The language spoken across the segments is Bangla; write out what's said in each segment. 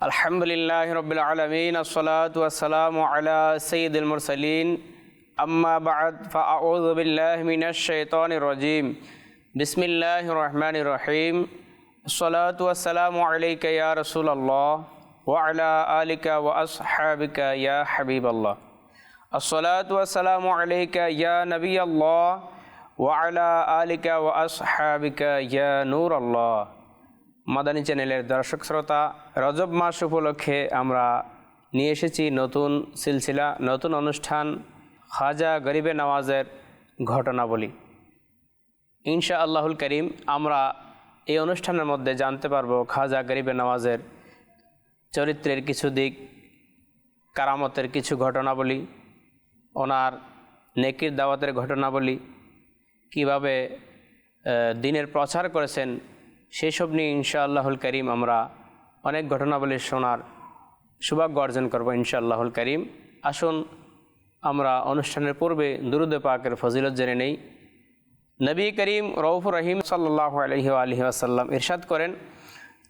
الحمد للہ رب العالمین الصلاۃ والسلام علی سید المرسلین. اما بعد، فاعوذ باللہ من الشیطان الرجیم. بسم اللہ الرحمن الرحیم. الصلاۃ والسلام علیکہ یا رسول اللہ وعلا آلک و اصحابک یا حبیب اللہ. الصلاۃ والسلام علیکہ یا نبی اللہ وعلا آلک و اصحابک یا نور اللہ. মাদানী চ্যানেলের দর্শক শ্রোতা, রজব মাস উপলক্ষে আমরা নিয়ে এসেছি নতুন সিলসিলা, নতুন অনুষ্ঠান, খাজা গরিবে নওয়াজের ঘটনাবলী। ইনশা আল্লাহুল করিম, আমরা এই অনুষ্ঠানের মধ্যে জানতে পারব খাজা গরিবে নওয়াজের চরিত্রের কিছু দিক, কারামতের কিছু ঘটনাবলী, ওনার নেকির দাওয়াতের ঘটনাবলী, কীভাবে দিনের প্রচার করেছেন সেই সব নিয়ে ইনশাআল্লাহুল করিম আমরা অনেক ঘটনাবলী শোনার সৌভাগ্য অর্জন করব ইনশাআল্লাহুল করিম। আসুন, আমরা অনুষ্ঠানের পূর্বে দুরুদে পাকের ফজিলত জেনে নেই। নবী করিম রৌফুর রহিম সাল্লাহ আলহি আলহি আসাল্লাম ইরশাদ করেন,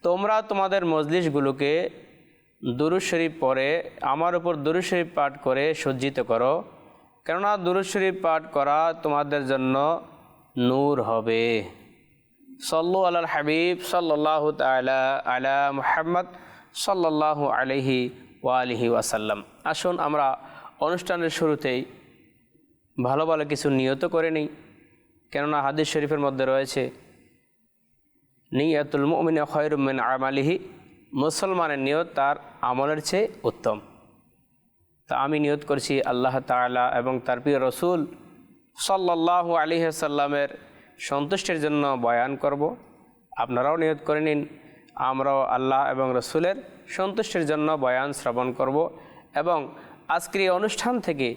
তোমরা তোমাদের মজলিশগুলোকে দুরুদ শরীফ পরে আমার উপর দুরুদ শরীফ পাঠ করে সজ্জিত করো। কেননা দুরুদ শরীফ পাঠ করা তোমাদের জন্য নূর হবে। সল্লু আলাল হাবিব সাল্লাহ তালা আলা মুহাম্মদ সাল্লাহ আলহি ওয়ালিহি ওয়াসাল্লাম। আসুন আমরা অনুষ্ঠানের শুরুতেই ভালো ভালো কিছু নিয়ত করে নিই, কেননা হাদিস শরীফের মধ্যে রয়েছে, নিয়াতুল মুমিন খয়রুমিন আমালিহি। মুসলমানের নিয়ত তার আমলের চেয়ে উত্তম। তা আমি নিয়ত করছি আল্লাহ তাআলা এবং তার প্রিয় রসুল সাল্লাহ আলী সাল্লামের সন্তুষ্টির জন্য বয়ান করব। আপনারাও নিয়ত করে নিন। আমরাও আল্লাহ এবং রসুলের সন্তুষ্টির জন্য বয়ান শ্রবণ করব এবং আজকের এই অনুষ্ঠান থেকে,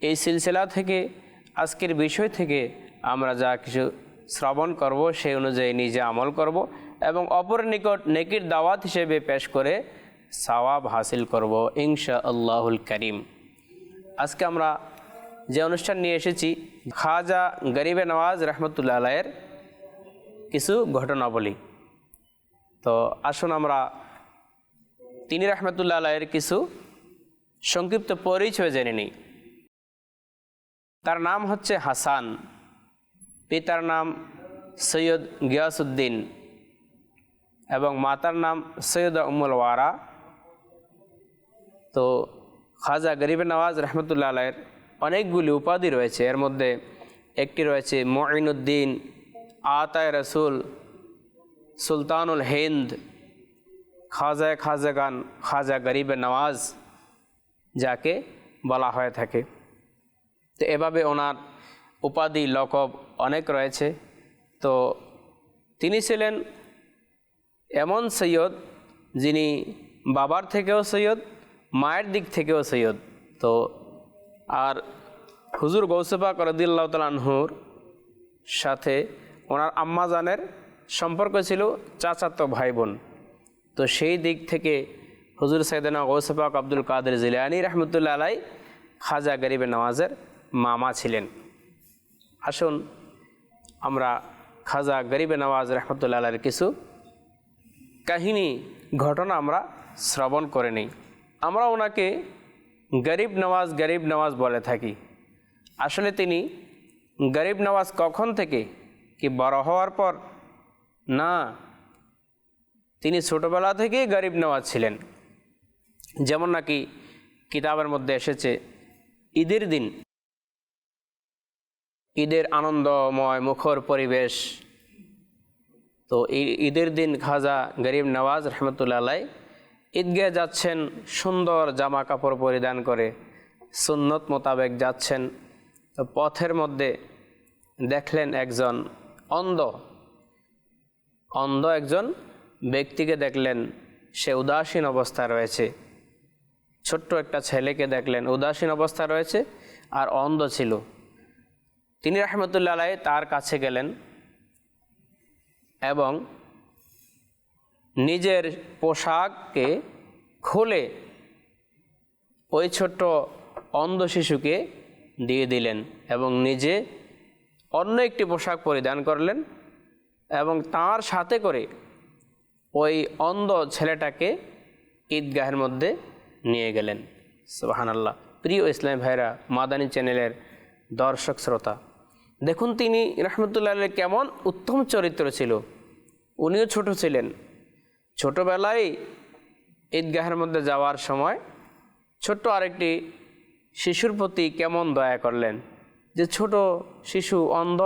এই সিলসিলা থেকে, আজকের বিষয় থেকে আমরা যা কিছু শ্রবণ করব সেই অনুযায়ী নিজে আমল করব এবং অপর নিকট নেকির দাওয়াত হিসেবে পেশ করে সওয়াব হাসিল করব ইনশা আল্লাহুল করিম। আজকে আমরা যে অনুষ্ঠান নিয়ে এসেছি, খাজা গরিবে নওয়াজ রহমতুল্লাহ আলাইয়ের কিছু ঘটনাবলী। তো আসুন আমরা তিনি রহমতুল্লাহ আলায়ের কিছু সংক্ষিপ্ত পরিচয় জেনে নিই। তার নাম হচ্ছে হাসান, পিতার নাম সৈয়দ গিয়াসুদ্দিন এবং মাতার নাম সৈয়দ উম্মুল ওয়ারা। তো খাজা গরিব নওয়াজ রহমতুল্লাহ আলাইয়ের অনেকগুলি উপাধি রয়েছে। এর মধ্যে একটি রয়েছে মঈনুদ্দিন, আতায় রসুল, সুলতানুল হিন্দ খাজা খাজাগান খাজা গরিব নওয়াজ যাকে বলা হয়ে থাকে। তো এভাবে ওনার উপাধি, লকব অনেক রয়েছে। তো তিনি ছিলেন এমন সৈয়দ যিনি বাবার থেকেও সৈয়দ, মায়ের দিক থেকেও সৈয়দ। তো আর হুজুর গৌসেফা করদিল্লাহ তালাহুর সাথে ওনার আম্মাজানের সম্পর্ক ছিল চাচাতো ভাই বোন তো সেই দিক থেকে হুজুর সৈয়দনা গৌসেফাক আব্দুল কাদের জিলানি রহমতুল্লা আলাই খাজা গরিবে নওয়াজের মামা ছিলেন। আসুন আমরা খাজা গরিবে নওয়াজ রহমতুল্লা আলাইয়ের কিছু কাহিনী, ঘটনা আমরা শ্রবণ করে নিই। আমরা ওনাকে গরিব নওয়াজ গরিব নওয়াজ বলে থাকি। আসলে তিনি গরিব নওয়াজ কখন থেকে কি বড় হওয়ার পর? না, তিনি ছোটবেলা থেকেই গরিব নওয়াজ ছিলেন। যেমন নাকি কিতাবের মধ্যে এসেছে, ঈদের দিন ঈদের আনন্দময় মুখর পরিবেশ। তো ঈদের দিন খাজা গরিব নওয়াজ রহমতুল্লা আলাই ঈদগাহে যাচ্ছেন, সুন্দর জামা কাপড় পরিধান করে সুন্নত মোতাবেক যাচ্ছেন। পথের মধ্যে দেখলেন একজন অন্ধ। অন্ধ একজন ব্যক্তিকে দেখলেন, সে উদাসীন অবস্থায় রয়েছে। ছোট্ট একটা ছেলেকে দেখলেন, উদাসীন অবস্থায় রয়েছে আর অন্ধ ছিল। তিনি রহমতুল্লা আলাই তার কাছে গেলেন এবং নিজের পোশাককে খুলে ওই ছোট্ট অন্ধ শিশুকে দিয়ে দিলেন এবং নিজে অন্য একটি পোশাক পরিধান করলেন এবং তার সাথে করে ওই অন্ধ ছেলেটাকে ঈদগাহের মধ্যে নিয়ে গেলেন। সুবাহান আল্লাহ প্রিয় ইসলাম ভাইরা, মাদানী চ্যানেলের দর্শক শ্রোতা, দেখুন তিনি রহমতুল্লাহ কেমন উত্তম চরিত্র ছিল। উনিও ছোট ছিলেন। ছোটবেলায় ঈদগাহের মধ্যে যাওয়ার সময় ছোট্ট আরেকটি শিশুর প্রতি কেমন দয়া করলেন? যে ছোট শিশু অন্ধ,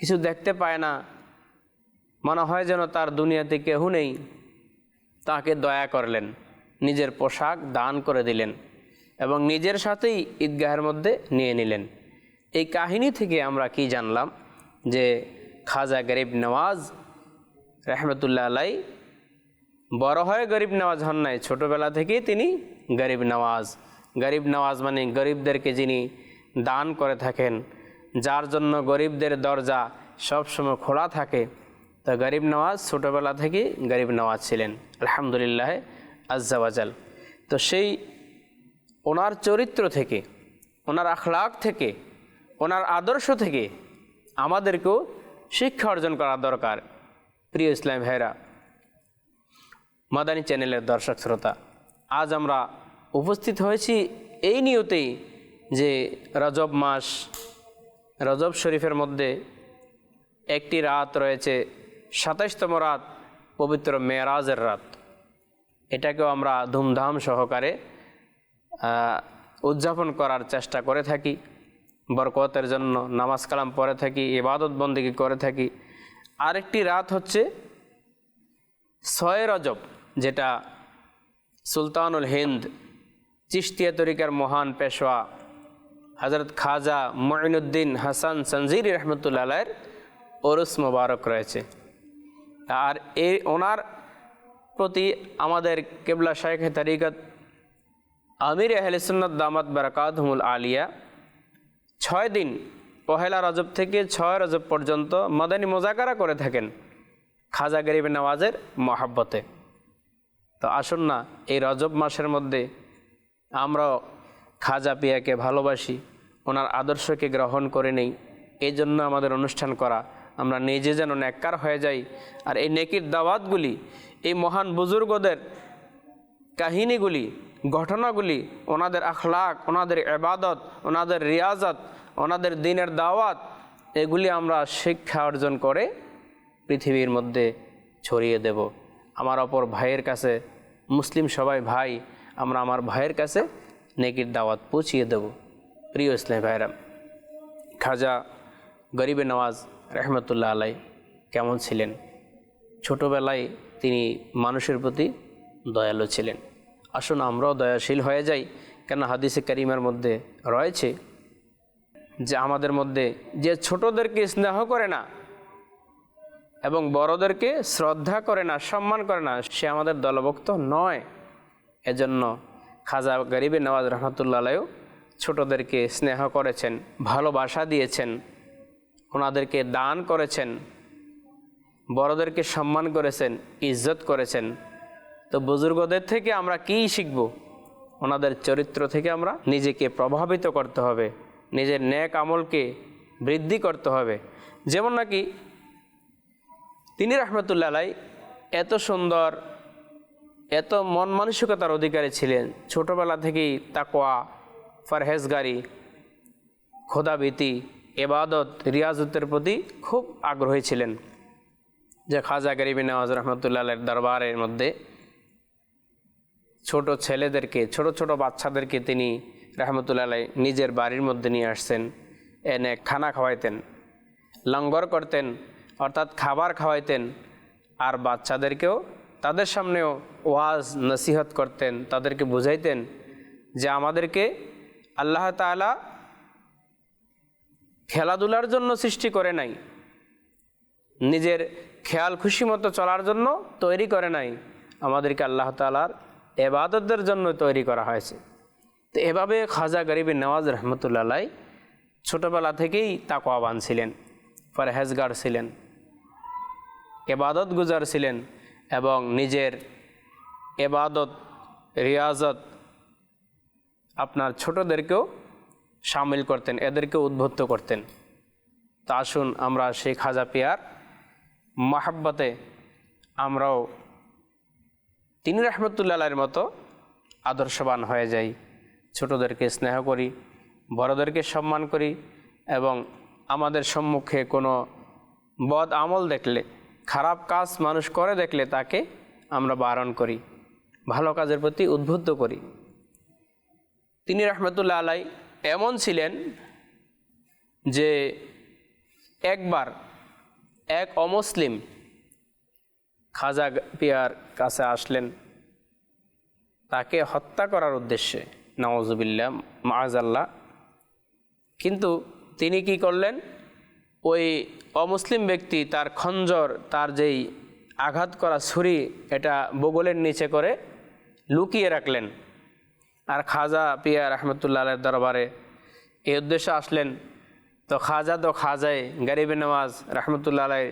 কিছু দেখতে পায় না, মনে হয় যেন তার দুনিয়াতে কেউ নেই। তাকে দয়া করলেন, নিজের পোশাক দান করে দিলেন এবং নিজের সাথেই ঈদগাহের মধ্যে নিয়ে নিলেন। এই কাহিনী থেকে আমরা কি জানলাম? যে খাজা গরিব নওয়াজ রহমতুল্লাহ আলাই বড় হয়ে গরিব নওয়াজ হন নাই। ছোটোবেলা থেকেই তিনি গরিব নওয়াজ গরিব নওয়াজ মানে গরিবদেরকে যিনি দান করে থাকেন, যার জন্য গরিবদের দরজা সবসময় খোলা থাকে। তো গরিব নওয়াজ ছোটোবেলা থেকেই গরিব নওয়াজ ছিলেন। আলহামদুলিল্লাহ আজ্জাওয়াজাল তো সেই ওনার চরিত্র থেকে, ওনার আখলাক থেকে, ওনার আদর্শ থেকে আমাদেরকেও শিক্ষা অর্জন করা দরকার। প্রিয় ইসলাম ভাইরা মাদানী চ্যানেলের দর্শক শ্রোতা, আজ আমরা উপস্থিত হয়েছি এই নিয়তেই যে রজব মাস, রজব শরীফের মধ্যে একটি রাত রয়েছে, সাতাইশতম রাত, পবিত্র মেয়েরাজের রাত। এটাকেও আমরা ধুমধাম সহকারে উদযাপন করার চেষ্টা করে থাকি, বরকতের জন্য নামাজ কালাম পড়ে থাকি, ইবাদত বন্দিগি করে থাকি। আরেকটি রাত হচ্ছে ছয় রজব, যেটা সুলতানুল হিন্দ চিস্তিয়া তরিকার মহান পেশোয়া হজরত খাজা মঈনুদ্দিন হাসান সঞ্জির রহমতুল্লাহের ওরস মোবারক রয়েছে। আর এই ওনার প্রতি আমাদের কেবলা শাইখ তরিকত আমির আহলে সুন্নত দামাত বারাকাতহুমুল আলিয়া, ছয় দিন পহেলা রজব থেকে ছয় রজব পর্যন্ত মদানী মোজাকারা করে থাকেন। খাজা গরিব নওয়াজের মহাব্বতে। তো আসুন না, এই রজব মাসের মধ্যে আমরাও খাজা পিয়াকে ভালোবাসি, ওনার আদর্শকে গ্রহণ করে নেই এই জন্য আমাদের অনুষ্ঠান করা, আমরা নিজে যেন ন্যাক্কার হয়ে যাই, আর এই নেকির দাওয়াতগুলি, এই মহান বুজুর্গদের কাহিনীগুলি, ঘটনাগুলি, ওনাদের আখলাক, ওনাদের এবাদত ওনাদের রিয়াজত, ওনাদের দিনের দাওয়াত, এগুলি আমরা শিক্ষা অর্জন করে পৃথিবীর মধ্যে ছড়িয়ে দেব। আমার অপর ভাইয়ের কাছে, মুসলিম সবাই ভাই, আমরা আমার ভাইয়ের কাছে নেকির দাওয়াত পৌঁছিয়ে দেব। প্রিয় ইসলাম ভাইরাম খাজা গরিবে নওয়াজ রহমতুল্লাহ আলাই কেমন ছিলেন? ছোটোবেলায় তিনি মানুষের প্রতি দয়ালু ছিলেন। আসুন আমরাও দয়াশীল হয়ে যাই কেন হাদিসে করিমের মধ্যে রয়েছে যে আমাদের মধ্যে যে ছোটদেরকে স্নেহ করে না এবং বড়দেরকে শ্রদ্ধা করে না, সম্মান করে না, সে আমাদের দলভুক্ত নয়। এজন্য খাজা গরিবে নওয়াজ রহমতুল্লাহও ছোটদেরকে স্নেহ করেছেন, ভালোবাসা দিয়েছেন, ওনাদেরকে দান করেছেন, বড়দেরকে সম্মান করেছেন, ইজ্জত করেছেন। তো বুজুর্গদের থেকে আমরা কী শিখব? ওনাদের চরিত্র থেকে আমরা নিজেকে প্রভাবিত করতে হবে, নিজের ন্যাক আমলকে বৃদ্ধি করতে হবে। যেমন নাকি তিনি রহমতুল্লাহ এত সুন্দর, এত মন মানসিকতার অধিকারী ছিলেন। ছোটবেলা থেকেই তাকোয়া ফারহেজগারি খোদাবীতি এবাদত রিয়াজতের প্রতি খুব আগ্রহী ছিলেন। যে খাজা গরিবী নওয়াজ রহমতুল্লাহ দরবারের মধ্যে ছোট ছেলেদেরকে, ছোট ছোট বাচ্চাদেরকে তিনি রহমতুল্লাহ নিজের বাড়ির মধ্যে নিয়ে আসছেন। এনে খানা খাওয়াইতেন, লঙ্গর করতেন অর্থাৎ খাবার খাওয়াইতেন আর বাচ্চাদেরকেও তাদের সামনেও ওয়াজ নসিহত করতেন, তাদেরকে বুঝাইতেন যে আমাদেরকে আল্লাহ তাআলা খেলাধুলার জন্য সৃষ্টি করে নাই, নিজের খেয়াল খুশি মতো চলার জন্য তৈরি করে নাই, আমাদেরকে আল্লাহ তালার এবাদতদের জন্য তৈরি করা হয়েছে। তো এভাবে খাজা গরিবী নওয়াজ রহমতুল্লাহ ছোটোবেলা থেকেই তাকওয়াবান ছিলেন, পরহেজগার ছিলেন। এবাদত গুজার ছিলেন এবং নিজের এবাদত, রিয়াজত আপনার ছোটদেরকেও সামিল করতেন এদেরকে উদ্বুদ্ধ করতেন। তা আসুন আমরা শেখ হাজা পিয়ার মাহাব্বতে আমরাও তিনি রহমতুল্লাহের মতো আদর্শবান হয়ে যাই। ছোটদেরকে স্নেহ করি, বড়দেরকে সম্মান করি এবং আমাদের সম্মুখে কোনো বদ আমল দেখলে খারাপ কাজ মানুষ করে দেখলে তাকে আমরা বারণ করি, ভালো কাজের প্রতি উদ্বুদ্ধ করি। তিনি রহমতুল্লাহ আলাই এমন ছিলেন যে একবার এক অমুসলিম খাজা পিয়ার কাছে আসলেন, তাকে হত্যা করার উদ্দেশ্যে নওয়াজুবিল্লা মাজাল্লাহ কিন্তু তিনি কি করলেন? ওই অমুসলিম ব্যক্তি, তার খঞ্জর, তার যেই আঘাত করা ছুরি, এটা বগলের নিচে করে লুকিয়ে রাখলেন। আর খাজা পিয়া রহমতুল্লাহ দরবারে এই উদ্দেশ্যে আসলেন। তো খাজা তো খাজায় গরিবে নওয়াজ রহমতুল্লাহ আলাই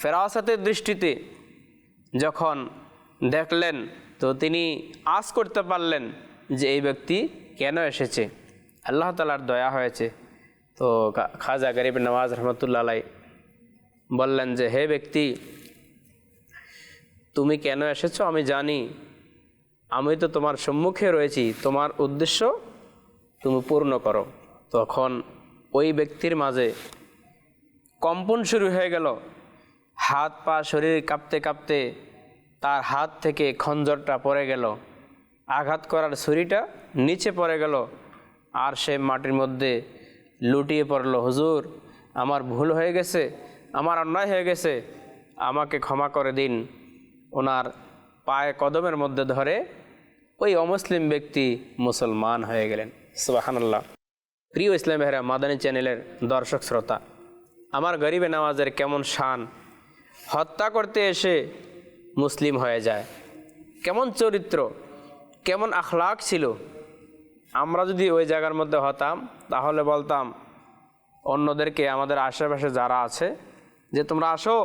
ফেরাসতের দৃষ্টিতে যখন দেখলেন, তো তিনি আশ করতে পারলেন যে এই ব্যক্তি কেন এসেছে। আল্লাহ তালার দয়া হয়েছে। তো খাজা গরিব নওয়াজ রহমতুল্লাহ আলাই বললেন যে, হে ব্যক্তি, তুমি কেন এসেছ? আমি জানি। আমি তো তোমার সম্মুখে রয়েছি। তোমার উদ্দেশ্য তুমি পূর্ণ করো। তখন ওই ব্যক্তির মাঝে কম্পন শুরু হয়ে গেল। হাত পা শরীর কাঁপতে কাঁপতে তার হাত থেকে খঞ্জরটা পড়ে গেল। আঘাত করার ছুরিটা নিচে পড়ে গেল। আর সে মাটির মধ্যে লুটিয়ে পড়ল, হুজুর, আমার ভুল হয়ে গেছে, আমার অন্যায় হয়ে গেছে, আমাকে ক্ষমা করে দিন। ওনার পায়ে কদমের মধ্যে ধরে ওই অমুসলিম ব্যক্তি মুসলমান হয়ে গেলেন। সুবাহান্লাহ প্রিয় ইসলাম হেরা মাদানী চ্যানেলের দর্শক শ্রোতা, আমার গরিবে নামাজের কেমন শান? হত্যা করতে এসে মুসলিম হয়ে যায়। কেমন চরিত্র, কেমন আখলাক ছিল? আমরা যদি ওই জায়গার মধ্যে হতাম, তাহলে বলতাম, অন্যদেরকে আমাদের আশেপাশে যারা আছে, যে তোমরা আসো,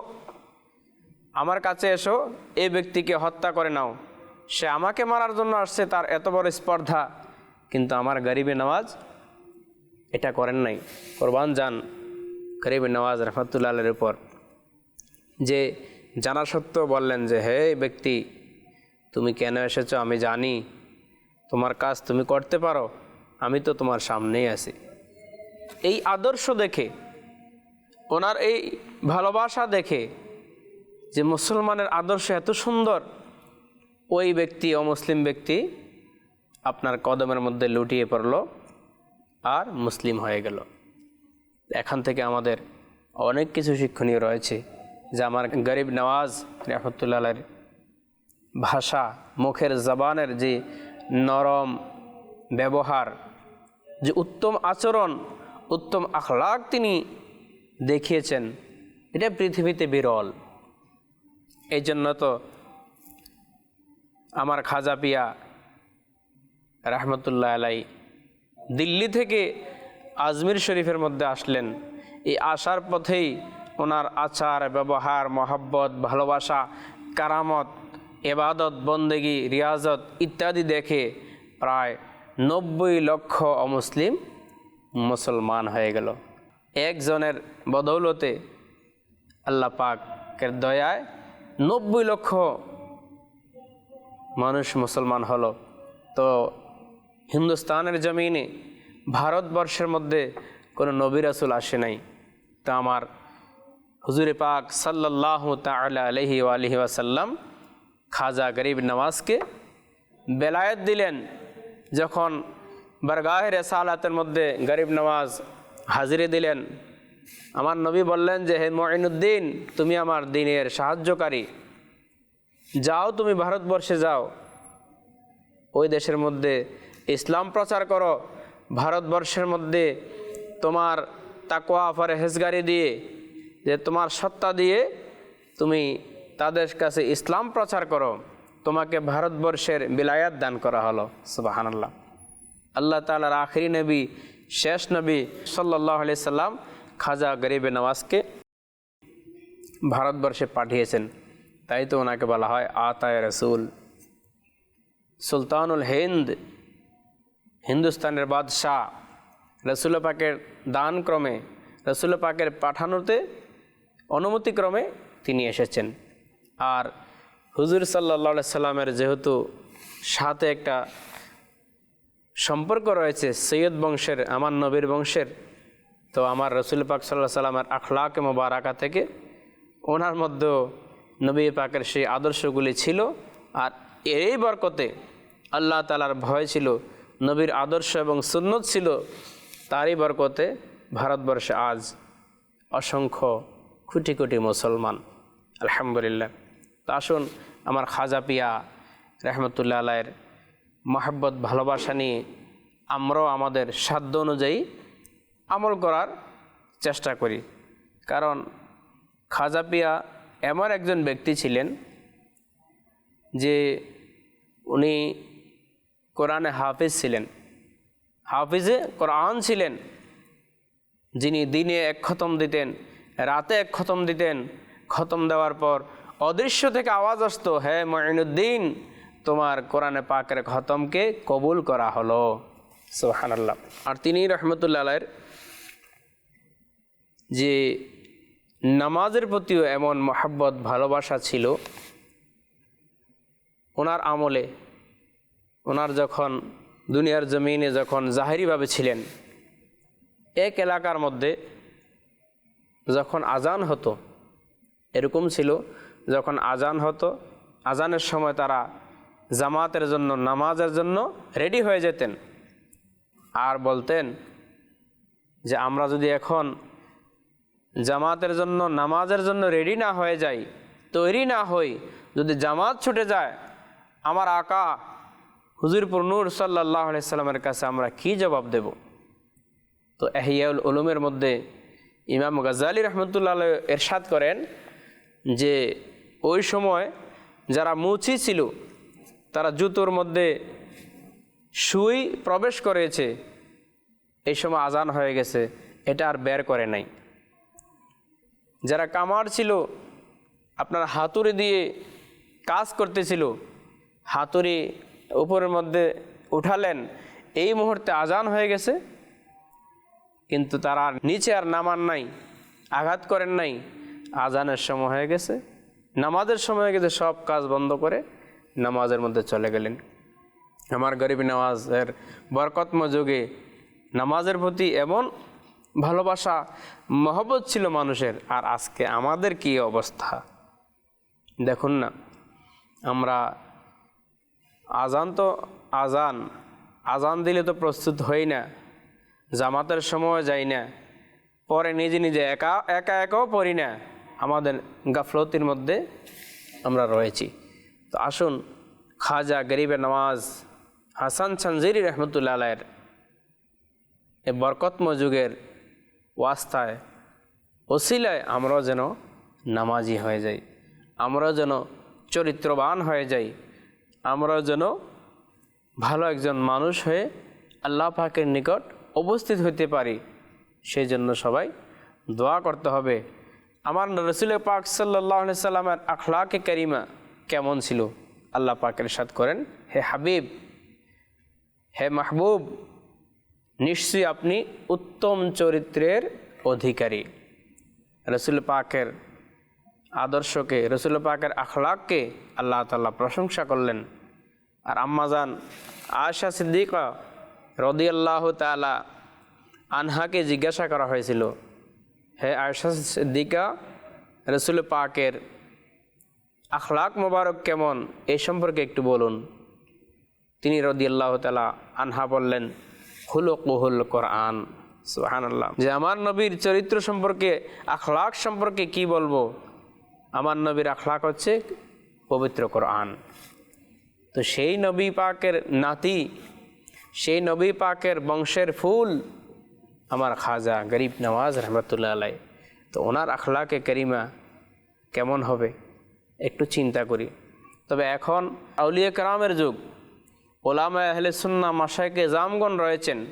আমার কাছে এসো, এই ব্যক্তিকে হত্যা করে নাও। সে আমাকে মারার জন্য আসছে, তার এত বড় স্পর্ধা, কিন্তু আমার গরিবে নওয়াজ এটা করেন নাই। কোরবান যান গরিবে নওয়াজ রহমতুল্লাহের উপর। যে জানা সত্ত্বেও বললেন যে, হে ব্যক্তি, তুমি কেন এসেছ? আমি জানি। তোমার কাজ তুমি করতে পারো, আমি তো তোমার সামনেই আছি। এই আদর্শ দেখে, ওনার এই ভালোবাসা দেখে যে মুসলমানের আদর্শ এত সুন্দর, ওই ব্যক্তি, অমুসলিম ব্যক্তি আপনার কদমের মধ্যে লুটিয়ে পড়ল আর মুসলিম হয়ে গেল। এখান থেকে আমাদের অনেক কিছু শিক্ষণীয় রয়েছে, যে আমার গরিব নওয়াজ রহমতুল্লাহের ভাষা, মুখের জবানের যে নরম ব্যবহার। যে উত্তম আচরণ, উত্তম আখলাক তিনি দেখিয়েছেন, এটা পৃথিবীতে বিরল। এই জন্য তো আমার খাজা পিয়া রহমতুল্লাহ আলাই দিল্লি থেকে আজমির শরীফের মধ্যে আসলেন। এই আসার পথেই ওনার আচার, ব্যবহার, মহাব্বত, ভালোবাসা, কারামত এবাদত, বন্দেগি, রিয়াজত ইত্যাদি দেখে প্রায় নব্বই লক্ষ অমুসলিম মুসলমান হয়ে গেল। একজনের বদৌলতে আল্লাহ পাকের দয়ায় নব্বই লক্ষ মানুষ মুসলমান হলো। তো হিন্দুস্তানের জমিনে ভারতবর্ষের মধ্যে কোনো নবী রাসুল আসে নাই। তা আমার হুজুরে পাক সাল্লাহ তালা আলহি আলহি ওয়াসাল্লাম খাজা গরিব নওয়াজকে বেলায়েত দিলেন যখন বরগাহ রেসালাতের মধ্যে গরিব নওয়াজ হাজিরে দিলেন। আমার নবী বললেন যে, হে মঈনুদ্দিন, তুমি আমার দিনের সাহায্যকারী। যাও তুমি ভারতবর্ষে যাও। ওই দেশের মধ্যে ইসলাম প্রচার করো। ভারতবর্ষের মধ্যে তোমার তাকোয়া ফরে হেজগারি দিয়ে, যে তোমার সত্তা দিয়ে তুমি তাদের কাছে ইসলাম প্রচার করো। তোমাকে ভারতবর্ষের বিলায়াত দান করা হলো। সুবাহানাল্লাহ। আল্লাহ তালার আখরি নবী, শেষ নবী সাল্লাহ আলি সাল্লাম খাজা গরিবে নওয়াজকে ভারতবর্ষে পাঠিয়েছেন। তাই তো ওনাকে বলা হয় আতায় রসুল। সুলতানুল হিন্দ, হিন্দুস্তানের বাদশাহ, রসুল পাকের দান ক্রমে রসুল পাকের পাঠানোতে অনুমতিক্রমে তিনি এসেছেন। আর হুজুর সাল্লা সাল্লামের যেহেতু সাথে একটা সম্পর্ক রয়েছে সৈয়দ বংশের, আমার নবীর বংশের, তো আমার রসুল পাক সাল্লাহ সাল্লামের আখলাক মোবারাকা থেকে ওনার মধ্যেও নবী পাকের সেই আদর্শগুলি ছিল আর এই বরকতে আল্লাহ তালার ভয় ছিল, নবীর আদর্শ এবং সুন্নত ছিল, তারই বরকতে ভারতবর্ষে আজ অসংখ্য কোটি কোটি মুসলমান, আলহামদুলিল্লাহ। তো আসুন আমার খাজা পিয়া রহমতুল্লাহ আলাইয়ের মহাব্বত, ভালোবাসা নিয়ে আমরাও আমাদের সাধ্য অনুযায়ী আমল করার চেষ্টা করি। কারণ খাজা পিয়া এমন একজন ব্যক্তি ছিলেন যে উনি কোরআনে হাফিজ ছিলেন। হাফিজে কোরআন ছিলেন। যিনি দিনে এক খতম দিতেন, রাতে এক খতম দিতেন, খতম দেওয়ার পর অদৃশ্য থেকে আওয়াজ আসতো হ্যাঁ মঈনুদ্দিন তোমার কোরআনে পাকের খতমকে কবুল করা হলো। সোহানাল্লাহ আর তিনি রহমতুল্লাহ আলাইয়ের যে নামাজের প্রতিও এমন মহাব্বত ভালোবাসা ছিল ওনার আমলে ওনার যখন দুনিয়ার জমিনে যখন জাহেরিভাবে ছিলেন এক এলাকার মধ্যে যখন আজান হতো এরকম ছিল যখন আজান হতো, আজানের সময় তারা জামাতের জন্য, নামাজের জন্য রেডি হয়ে যেতেন। আর বলতেন যে, আমরা যদি এখন জামাতের জন্য, নামাজের জন্য রেডি না হয়ে যাই, তৈরি না হই, যদি জামাত ছুটে যায়, আমার আকা হুজুরপুর নূর সাল্লাহ সাল্লামের কাছে আমরা কি জবাব দেব? তো এহিয়াউল উলুমের মধ্যে ইমাম গাজ্জালি রহমতুল্লাহ এরশাদ করেন যে ওই সময় যারা মুচি ছিল, তারা জুতোর মধ্যে সুই প্রবেশ করেছে। এই সময় আজান হয়ে গেছে, এটা আর বের করে নাই। যারা কামার ছিল, আপনার হাতুড়ি দিয়ে কাজ করতেছিল, হাতুড়ি উপরের মধ্যে উঠালেন, এই মুহূর্তে আজান হয়ে গেছে। কিন্তু তারা নিচে আর নামান নাই, আঘাত করেন নাই, আজানের সময় হয়ে গেছে। নামাজের সময় গেছে সব কাজ বন্ধ করে নামাজের মধ্যে চলে গেলেন। আমার গরিব নামাজের বরকতম যুগে নামাজের প্রতি এমন ভালোবাসা, মহব্বত ছিল মানুষের। আর আজকে আমাদের কি অবস্থা? দেখুন না, আমরা আজান তো আজান আজান দিলে তো প্রস্তুত হই না, জামাতের সময় যাই না, পরে নিজে নিজে একা একা একাও পড়ি না। আমাদের গাফলতির মধ্যে আমরা রয়েছি। তো আসুন, খাজা গরিবের নামাজ, হাসান সঞ্জিরি রহমতুল্লাহ আলায়ের এ বরকতম যুগের ওয়াস্তায়, ওসিলায় আমরাও যেন নামাজি হয়ে যাই, আমরাও যেন চরিত্রবান হয়ে যাই, আমরাও যেন ভালো একজন মানুষ হয়ে আল্লাহ পাকের নিকট উপস্থিত হতে পারি, সেই জন্য সবাই দোয়া করতে হবে। আমার রসুল পাক সাল্লাহ সাল্লামের আখলাকে করিমা কেমন ছিল? আল্লাহ পাকের সাথ করেন, হে হাবিব, হে মাহবুব, নিশ্চয়ই আপনি উত্তম চরিত্রের অধিকারী। রসুল পাকের আদর্শকে, রসুল পাকের আখলাককে আল্লাহ তাল্লাহ প্রশংসা করলেন। আর আম্মাজান আশা সিদ্দিকা রদি আল্লাহ তালা আনহাকে জিজ্ঞাসা করা হয়েছিল হে আয়সা সিদ্দিকা, রসুল পাকের আখলাক মোবারক কেমন এই সম্পর্কে একটু বলুন। তিনি রদি আল্লাহ তালা আনহা বললেন, হুলকুহুল কোরআন। সুহান আল্লাহ যে আমার নবীর চরিত্র সম্পর্কে, আখলাক সম্পর্কে কি বলব? আমার নবীর আখলাক হচ্ছে পবিত্র কোরআন। তো সেই নবী পাকের নাতি, সেই নবী পাকের বংশের ফুল আমার খাজা গরিব নওয়াজ রহমতুল্লাহ আলাই তো ওনার আখলাকে করিমা কেমন হবে? একটু চিন্তা করি। তবে এখন আউলিয়া কালামের যুগ। ওলামা আহলে সুন্না মাসাইকে জামগণ রয়েছেন।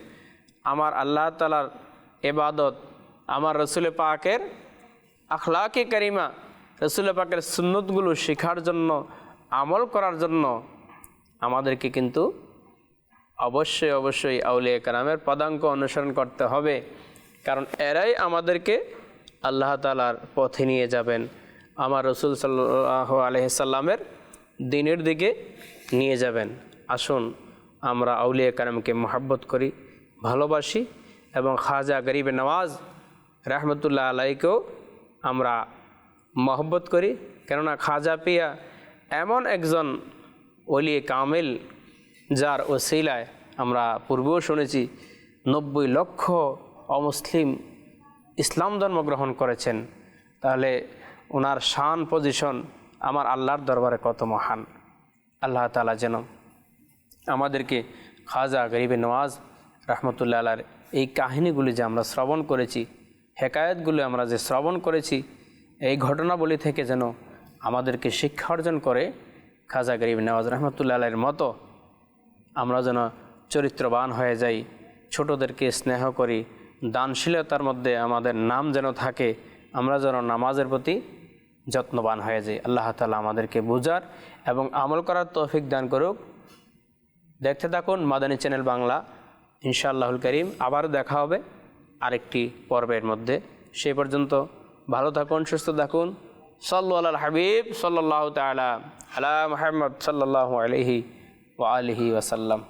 আমার আল্লাহ তালার এবাদত আমার রসুল পাকের আখলাকে করিমা, রসুল পাকের সুন্নতগুলো শেখার জন্য, আমল করার জন্য আমাদেরকে কিন্তু অবশ্যই অবশ্যই আউলিয়া কালামের পদাঙ্ক অনুসরণ করতে হবে। কারণ এরাই আমাদেরকে আল্লাহ তালার পথে নিয়ে যাবেন। আমার রসুল সাল্লাহ আলহিসাল্লামের দিনের দিকে নিয়ে যাবেন। আসুন, আমরা আউলিয়া কারামকে মহাব্বত করি, ভালোবাসি এবং খাজা গরিবে নওয়াজ রহমতুল্লাহ আলাইকেও আমরা মহব্বত করি। কেননা খাজা পিয়া এমন একজন অলি কামিল যার ও ওসিলায় আমরা পূর্বেও শুনেছি, নব্বই লক্ষ অমুসলিম ইসলাম ধর্ম গ্রহণ করেছেন। তাহলে ওনার শান পজিশন আমার আল্লাহর দরবারে কত মহান। আল্লাহ তালা যেন আমাদেরকে খাজা গরিবে নওয়াজ রহমতুল্লাহ আলার এই কাহিনীগুলি যে আমরা শ্রবণ করেছি, হেকায়তগুলি আমরা যে শ্রবণ করেছি, এই ঘটনাবলী থেকে যেন আমাদেরকে শিক্ষা অর্জন করে খাজা গরিব নওয়াজ রহমতুল্লাহ আলের মতো আমরা যেন চরিত্রবান হয়ে যাই, ছোটদেরকে স্নেহ করি, দানশীলতার মধ্যে আমাদের নাম যেন থাকে, আমরা যেন নামাজের প্রতি যত্নবান হয়ে যাই। আল্লাহ তালা আমাদেরকে বোঝার এবং আমল করার তৌফিক দান করুক। দেখতে থাকুন মাদানী চ্যানেল বাংলা। ইনশাআল্লাহুল করিম, আবারও দেখা হবে আরেকটি পর্বের মধ্যে। সেই পর্যন্ত ভালো থাকুন, সুস্থ থাকুন। সাল্লু আল হাবিব সাল্লাহ তালা আলা মাহমদ সাল্লাহ আলহি ও আলহি ওয়াসাল্লাম